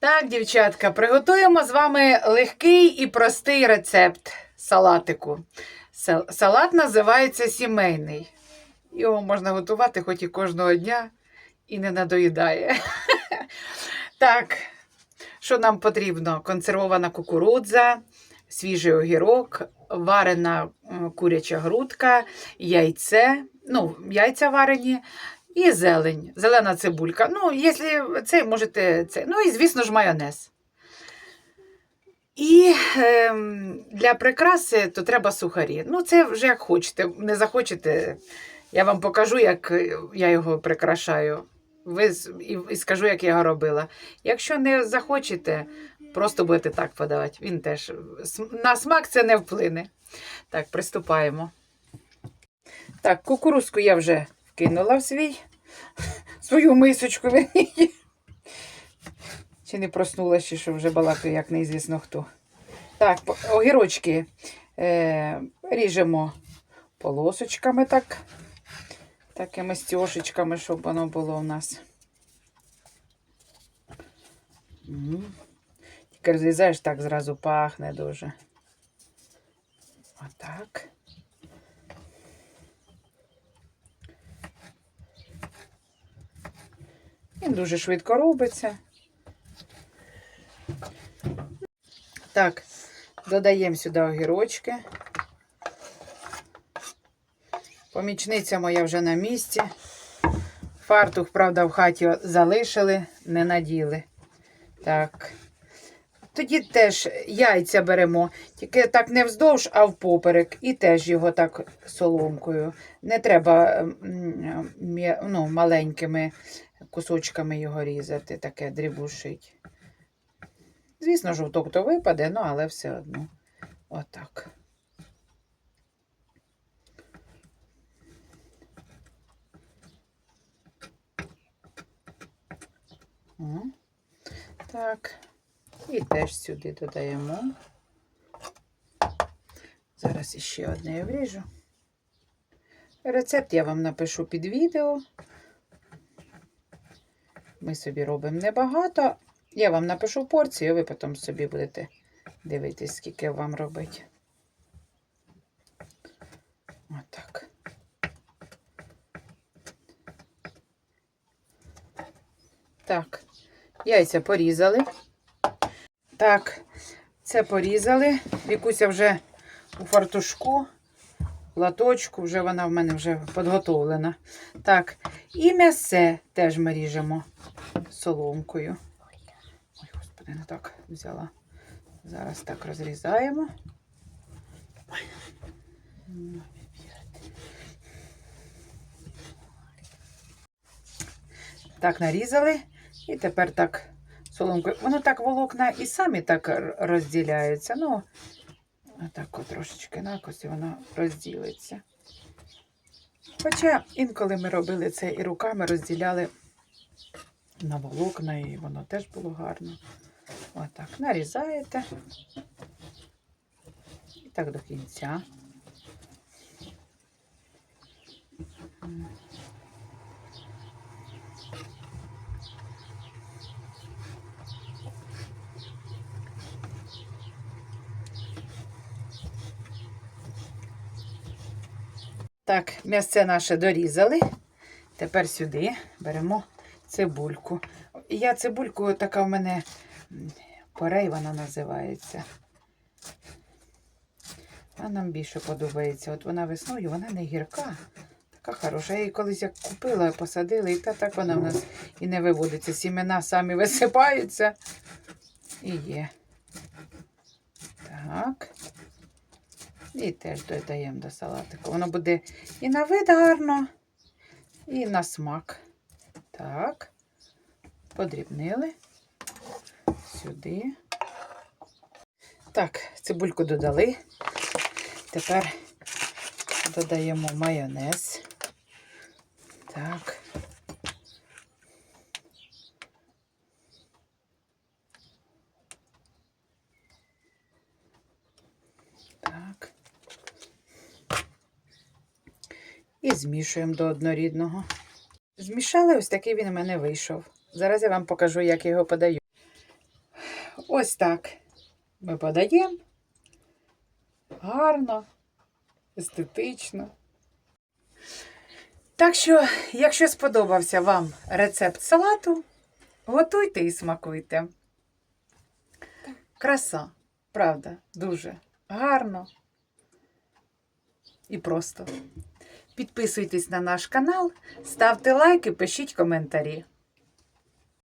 Так, дівчатка, приготуємо з вами легкий і простий рецепт салатику. Салат називається сімейний. Його можна готувати хоч і кожного дня і не надоїдає. Так, що нам потрібно? Консервована кукурудза, свіжий огірок, варена куряча грудка, яйце, ну, яйця варені, і зелень, зелена цибулька. Ну, якщо це можете це. Ну і, звісно ж, майонез. І ем, для прикраси то треба сухарі. Ну, це вже як хочете. Не захочете, я вам покажу, як е, я його прикрашаю. Ви, і, і скажу, як я його робила. Якщо не захочете, просто будете так подавати. Він теж на смак це не вплине. Так, приступаємо. Так, кукурузку я вже вкинула в свій свою мисочку. Чи не проснулася, чи що вже балакаю, як неізвісно хто. Так, огірочки е, ріжемо полосочками так. Такими стьошечками, щоб воно було у нас. Тільки розрізаєш, так зразу пахне дуже. Отак. Дуже швидко робиться. Так, додаємо сюди огірочки. Помічниця моя вже на місці. Фартух, правда, в хаті залишили, не наділи. Так. Тоді теж яйця беремо, тільки так не вздовж, а впоперек. І теж його так соломкою. Не треба ну, маленькими кусочками його різати, таке дрібушить. Звісно, жовток то випаде, ну, але все одно. Отак. Так. І теж сюди додаємо. Зараз іще одне я вріжу. Рецепт я вам напишу під відео. Ми собі робимо небагато. Я вам напишу порцію, ви потім собі будете дивитись, скільки вам робити. Отак. Так, яйця порізали. Так, це порізали. Вікуся вже у фартушку, латочку, вже вона в мене вже підготовлена. Так, і м'ясе теж ми ріжемо соломкою. Ой, господи, не так взяла. Зараз так розрізаємо. Так нарізали. І тепер так соломкою. Воно так волокна і самі так розділяються. Ну, отак от трошечки накосі воно розділиться. Хоча інколи ми робили це і руками розділяли на волокна, і воно теж було гарно. Отак, нарізаєте. І так до кінця. Так, м'ясце наше дорізали. Тепер сюди беремо цибульку. Я цибульку, така в мене порей вона називається. Вона нам більше подобається. От вона весною, вона не гірка, така хороша. Я її колись як купила, посадила, і та так вона в нас і не виводиться. Сімена самі висипаються. І є. Так. І теж додаємо до салатику. Воно буде і на вид гарно, і на смак. Так. Подрібнили. Сюди. Так, цибульку додали. Тепер додаємо майонез. Так. Так. І змішуємо до однорідного. Змішали, ось такий він у мене вийшов. Зараз я вам покажу, як я його подаю. ось так ми подаємо. Гарно, естетично. Так що, якщо сподобався вам рецепт салату, готуйте і смакуйте. Краса, правда, дуже гарно і просто. Підписуйтесь на наш канал, ставте лайки, пишіть коментарі.